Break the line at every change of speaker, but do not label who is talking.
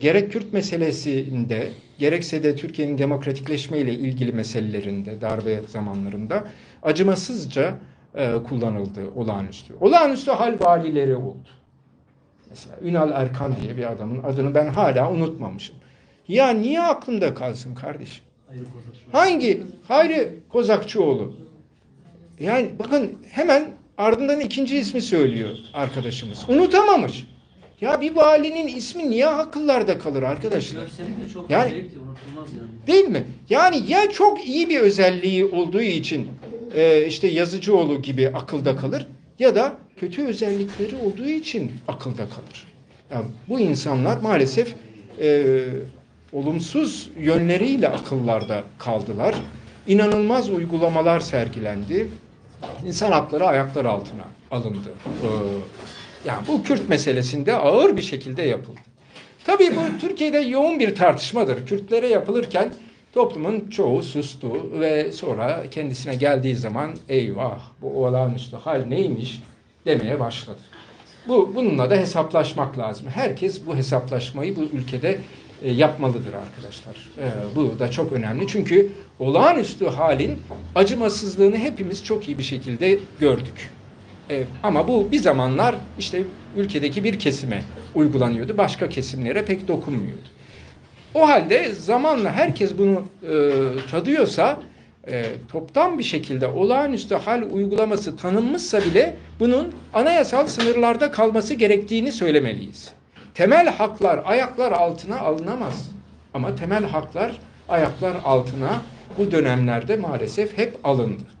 Gerek Kürt meselesinde, gerekse de Türkiye'nin demokratikleşme ile ilgili meselelerinde, darbe zamanlarında acımasızca e, kullanıldı olağanüstü. Olağanüstü hal valileri oldu. Mesela Ünal Erkan diye bir adamın adını ben hala unutmamışım. Ya niye aklımda kalsın kardeşim? Hangi? Hayri Kozakçıoğlu. Yani bakın hemen ardından ikinci ismi söylüyor arkadaşımız. Unutamamış. Ya bir valinin ismi niye akıllarda kalır arkadaşlar? Yani-. Değil mi? Yani ya çok iyi bir özelliği olduğu için e, işte Yazıcıoğlu gibi akılda kalır ya da kötü özellikleri olduğu için akılda kalır. Yani bu insanlar maalesef e, olumsuz yönleriyle akıllarda kaldılar. İnanılmaz uygulamalar sergilendi. İnsan hakları ayaklar altına alındı. Ee, yani bu Kürt meselesinde ağır bir şekilde yapıldı. Tabii bu Türkiye'de yoğun bir tartışmadır. Kürtlere yapılırken toplumun çoğu sustu ve sonra kendisine geldiği zaman eyvah bu olağanüstü hal neymiş demeye başladı. Bu bununla da hesaplaşmak lazım. Herkes bu hesaplaşmayı bu ülkede e, yapmalıdır arkadaşlar. E, bu da çok önemli. Çünkü olağanüstü halin acımasızlığını hepimiz çok iyi bir şekilde gördük. Ama bu bir zamanlar işte ülkedeki bir kesime uygulanıyordu. Başka kesimlere pek dokunmuyordu. O halde zamanla herkes bunu e, tadıyorsa e, toptan bir şekilde olağanüstü hal uygulaması tanınmışsa bile bunun anayasal sınırlarda kalması gerektiğini söylemeliyiz. Temel haklar ayaklar altına alınamaz. Ama temel haklar ayaklar altına bu dönemlerde maalesef hep alındı.